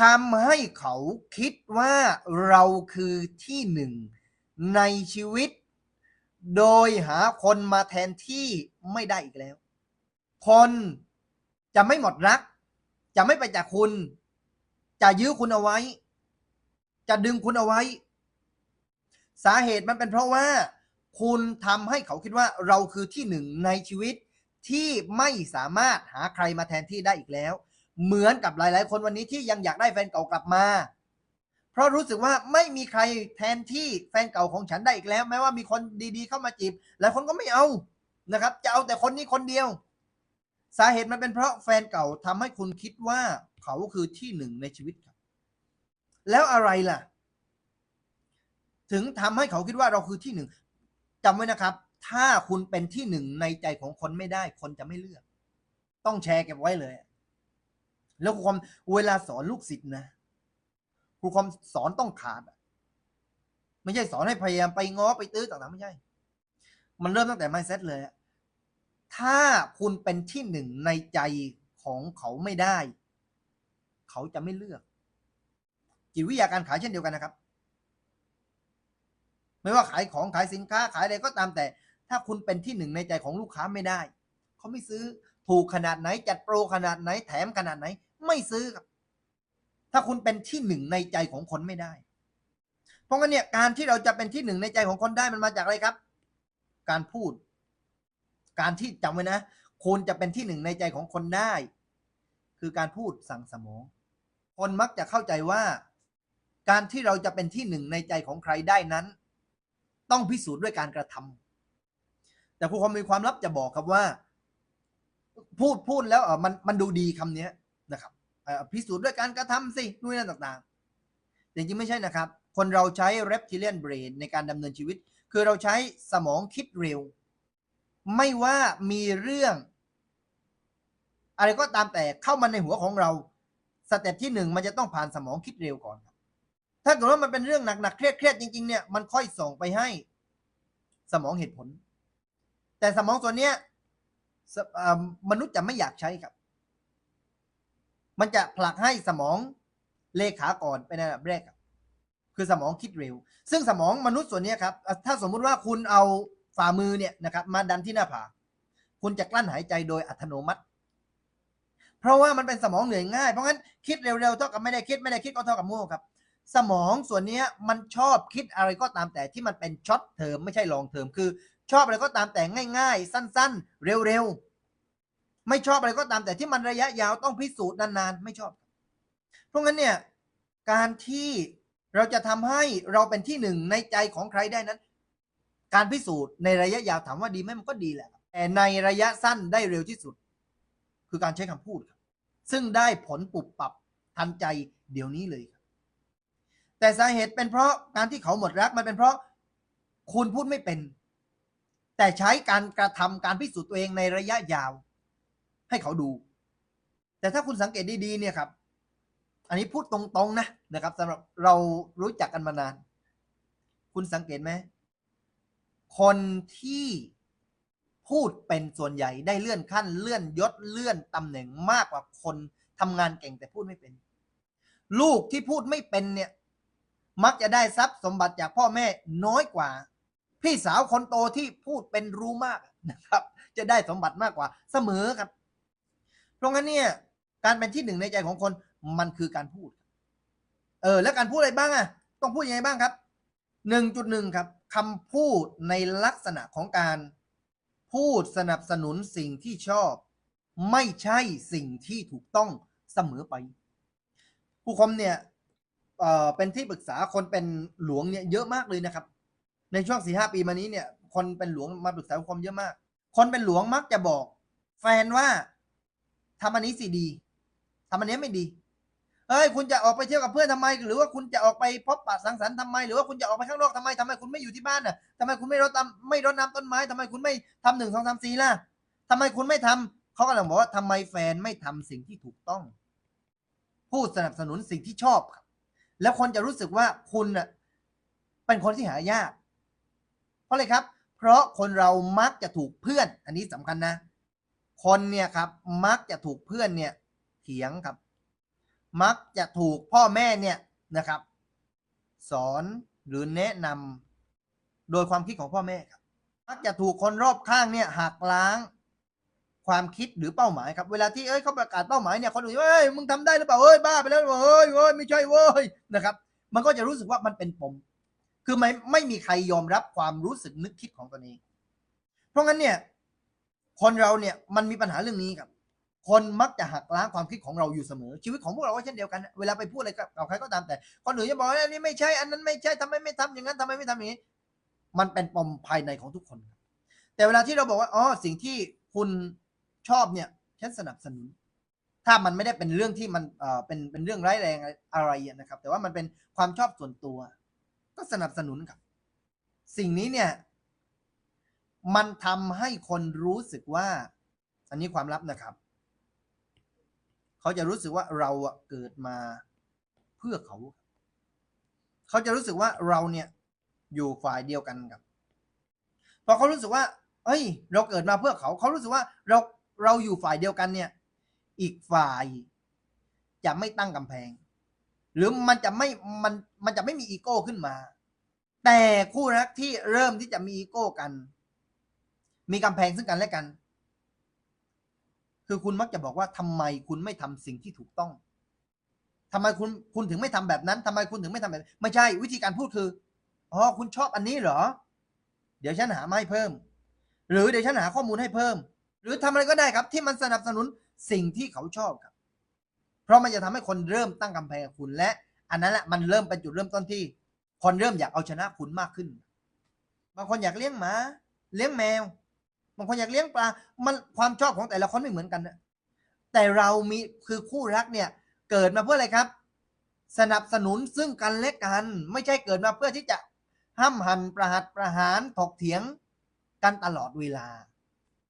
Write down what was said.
ทำให้เขาคิดว่าเราคือที่หนึ่งในชีวิต โดยหาคนมาแทนที่ไม่ได้อีกแล้ว คนจะไม่หมดรัก จะไม่ไปจากคุณ จะยื้อคุณเอาไว้ จะดึงคุณเอาไว้ สาเหตุมันเป็นเพราะว่า คุณทำให้เขาคิดว่าเราคือที่หนึ่งในชีวิตที่ไม่สามารถหาใครมาแทนที่ได้อีกแล้ว เหมือนกับหลาย ๆ คนวันนี้ที่ยังอยากได้แฟนเก่ากลับมา เพราะรู้สึกว่าไม่มีใครแทนที่แฟนเก่าของฉันได้อีกแล้ว แม้ว่ามีคนดี ๆ เข้ามาจีบหลายคนก็ไม่เอานะครับ จะเอาแต่คนนี้คนเดียว สาเหตุมันเป็นเพราะแฟนเก่าทำให้คุณคิดว่าเขาคือที่หนึ่งในชีวิตครับ แล้วอะไรล่ะ ถึงทำให้เขาคิดว่าเราคือที่หนึ่งจำไว้นะครับ ถ้าคุณเป็นที่หนึ่งในใจของคนไม่ได้ คนจะไม่เลือก ต้องแชร์เก็บไว้เลย แล้วครูความเวลาสอนลูกศิษย์นะครูความสอนต้องขาดไม่ใช่สอนให้พยายามไปง้อไปตื้อต่างๆไม่ใช่ มันเริ่มตั้งแต่ mindset เลยถ้าคุณเป็นที่หนึ่งในใจของเขาไม่ได้ เขาจะไม่เลือก จิตวิทยาการขายเช่นเดียวกันนะครับ ไม่ว่าขายของขายสินค้าขายอะไรก็ตามแต่ ถ้าคุณเป็นที่หนึ่งในใจของลูกค้าไม่ได้ เขาไม่ซื้อถูกขนาดไหน จัดโปรขนาดไหนแถมขนาดไหน ไม่ซื้อครับ ถ้าคุณเป็นที่หนึ่งในใจของคนไม่ได้ เพราะงั้นเนี่ยการที่เราจะเป็นที่หนึ่งในใจของคนได้มันมาจากอะไรครับ การพูด การที่จำไว้นะคุณจะเป็นที่หนึ่งในใจของคนได้ คือการพูดสั่งสมอง คนมักจะเข้าใจว่า การที่เราจะเป็นที่หนึ่งในใจของใครได้นั้น ต้องพิสูจน์ด้วยการกระทำแต่ผู้คนมีความลับจะบอกครับว่า พูดพูดแล้วเออมันมันดูดีคำเนี้ย พิสูจน์ด้วยการกระทำสินู่นนั่นต่างๆแต่จริงๆ ไม่ใช่นะครับ คนเราใช้ reptilian brain ในการดำเนินชีวิต คือเราใช้สมองคิดเร็ว ไม่ว่ามีเรื่อง อะไรก็ตามแต่เข้ามาในหัวของเรา สเต็ปที่หนึ่งมันจะต้องผ่านสมองคิดเร็วก่อน ถ้าเกิดว่ามันเป็นเรื่องหนักๆ เครียดๆ จริงๆ เนี่ย มันค่อยส่งไปให้สมองเหตุผล แต่สมองส่วนเนี้ยมนุษย์จะไม่อยากใช้ครับ มันจะผลักให้สมองเลขาก่อนเป็นอันดับแรกครับคือสมองคิดเร็ว ซึ่งสมองมนุษย์ส่วนนี้ครับ ถ้าสมมุติว่าคุณเอาฝ่ามือเนี่ยนะครับ มาดันที่หน้าผาคุณจะกลั้นหายใจโดยอัตโนมัติ เพราะว่ามันเป็นสมองเหนื่อยง่ายเพราะงั้นคิดเร็วๆเท่ากับไม่ได้คิดไม่ได้คิดก็เท่ากับโง่ครับ สมองส่วนนี้มันชอบคิดอะไรก็ตามแต่ที่มันเป็นช็อตเทอมไม่ใช่ลองเทอมคือ ชอบอะไรก็ตามแต่ง่าย ๆ สั้น ๆ เร็วๆ ไม่ชอบอะไรก็ตามแต่ที่มันระยะยาวต้องพิสูจน์นานๆ ไม่ชอบ เพราะงั้นเนี่ยการที่เราจะทำให้เราเป็นที่หนึ่งในใจของใครได้นั้น การพิสูจน์ในระยะยาวถามว่าดีไหมมันก็ดีแหละแต่ในระยะสั้นได้เร็วที่สุด คือการใช้คำพูดครับซึ่งได้ผลปุบปับทันใจเดี๋ยวนี้เลยครับแต่สาเหตุเป็นเพราะการที่เขาหมดรักมันเป็นเพราะคุณพูดไม่เป็น แต่ใช้การกระทำการพิสูจน์ตัวเองในระยะยาว ให้เขาดู แต่ถ้าคุณสังเกตดีๆเนี่ยครับ อันนี้พูดตรงๆนะนะครับสำหรับเรารู้จักกันมานาน คุณสังเกตไหมคนที่พูดเป็นส่วนใหญ่ได้เลื่อนขั้น เลื่อนยศเลื่อนตำแหน่งมากกว่าคนทำงานเก่งแต่พูดไม่เป็น ลูกที่พูดไม่เป็นเนี่ย มักจะได้ทรัพย์สมบัติจากพ่อแม่น้อยกว่า พี่สาวคนโตที่พูดเป็นรู้มากนะครับ จะได้สมบัติมากกว่าเสมอครับ เพราะงั้นเนี่ยการเป็นที่หนึ่งในใจของคนมันคือการพูด เออ แล้วการพูดอะไรบ้างอะต้องพูดยังไงบ้างครับหนึ่งจุดหนึ่งครับคำพูดในลักษณะของการพูดสนับสนุนสิ่งที่ชอบ ไม่ใช่สิ่งที่ถูกต้องเสมอไป ผู้คมเนี่ยเอ่อเป็นที่ปรึกษาคนเป็นหลวงเนี่ยเยอะมากเลยนะครับ ในช่วงสี่ห้าปีมานี้เนี่ย คนเป็นหลวงมาปรึกษาผู้คมเยอะมาก คนเป็นหลวงมักจะบอก แฟนว่า ทำอันนี้สิดีทำอันนี้ไม่ดีเอ้ยคุณจะออกไปเที่ยวกับเพื่อนทำไม หรือว่าคุณจะออกไปพบปะสังสรรค์ทำไม หรือว่าคุณจะออกไปข้างนอกทำไมทำไมคุณไม่อยู่ที่บ้านน่ะทำไมคุณไม่รดน้ำไม่รดน้ำต้นไม้ทำไมคุณไม่ทำหนึ่งสองสามสี่ล่ะทำไมคุณไม่ทำเขากำลังบอกว่าทำไมแฟนไม่ทำสิ่งที่ถูกต้องพูดสนับสนุนสิ่งที่ชอบครับ แล้วคนจะรู้สึกว่าคุณน่ะเป็นคนที่หายาก เพราะอะไรครับ เพราะคนเรามักจะถูกเพื่อน อันนี้สำคัญนะ คนเนี่ยครับมักจะถูกเพื่อนเนี่ยเถียงครับ มักจะถูกพ่อแม่เนี่ยนะครับ สอนหรือแนะนำโดยความคิดของพ่อแม่ครับ มักจะถูกคนรอบข้างเนี่ยหักล้างความคิดหรือเป้าหมายครับ เวลาที่เอ้ยเขาประกาศเป้าหมายเนี่ยคนอื่นเอ้ยมึงทำได้หรือเปล่าเอ้ยบ้าไปแล้วเอ้ยเอ้ยไม่ใช่เว้ยนะครับ มันก็จะรู้สึกว่ามันเป็นปมคือไม่ไม่มีใครยอมรับความรู้สึกนึกคิดของตัวเองเพราะงั้นเนี่ย คนเราเนี่ยมันมีปัญหาเรื่องนี้ครับ คนมักจะหักล้างความคิดของเราอยู่เสมอ ชีวิตของพวกเราก็เช่นเดียวกัน เวลาไปพูดอะไรกับใครก็ตามแต่คนอื่นจะบอกว่าอันนี้ไม่ใช่อันนั้นไม่ใช่ทำไมไม่ทำอย่างนั้นทำไมไม่ทำอย่างนี้ มันเป็นปมภายในของทุกคนครับแต่เวลาที่เราบอกว่าอ๋อสิ่งที่คุณชอบเนี่ยฉันสนับสนุน ถ้ามันไม่ได้เป็นเรื่องที่มันเอ่อเป็นเป็นเรื่องร้ายแรงอะไรนะครับ แต่ว่ามันเป็นความชอบส่วนตัว ก็สนับสนุนครับ สิ่งนี้เนี่ย มันทำให้คนรู้สึกว่า อันนี้ความลับนะครับ เขาจะรู้สึกว่าเราเกิดมาเพื่อเขา เขาจะรู้สึกว่าเราเนี่ยอยู่ฝ่ายเดียวกันครับพอเขารู้สึกว่าเอ้ย เราเกิดมาเพื่อเขา เขารู้สึกว่าเราเราอยู่ฝ่ายเดียวกันเนี่ย อีกฝ่ายจะไม่ตั้งกำแพง หรือมันจะไม่มันมันจะไม่มีอีโก้ขึ้นมา แต่คู่รักที่เริ่มที่จะมีอีโก้กัน มีกำแพงซึ่งกันและกัน คือคุณมักจะบอกว่าทำไมคุณไม่ทำสิ่งที่ถูกต้องทำไมคุณคุณถึงไม่ทำแบบนั้นทำไมคุณถึงไม่ทำแบบนั้นไม่ใช่วิธีการพูดคืออ๋อคุณชอบอันนี้เหรอ เดี๋ยวฉันหามาให้เพิ่ม หรือเดี๋ยวฉันหาข้อมูลให้เพิ่ม หรือทำอะไรก็ได้ครับ ที่มันสนับสนุนสิ่งที่เขาชอบครับ เพราะมันจะทำให้คนเริ่มตั้งกำแพงคุณและ อันนั้นแหละมันเริ่มเป็นจุดเริ่มต้นที่ คนเริ่มอยากเอาชนะคุณมากขึ้น บางคนอยากเลี้ยงหมา เลี้ยงแมว บางคนอยากเลี้ยงปลา มันความชอบของแต่ละคนไม่เหมือนกันนะแต่เรามีคือคู่รักเนี่ยเกิดมาเพื่ออะไรครับ สนับสนุนซึ่งกันและกัน ไม่ใช่เกิดมาเพื่อที่จะห้ามหันประหัตประหารถกเถียงกันตลอดเวลา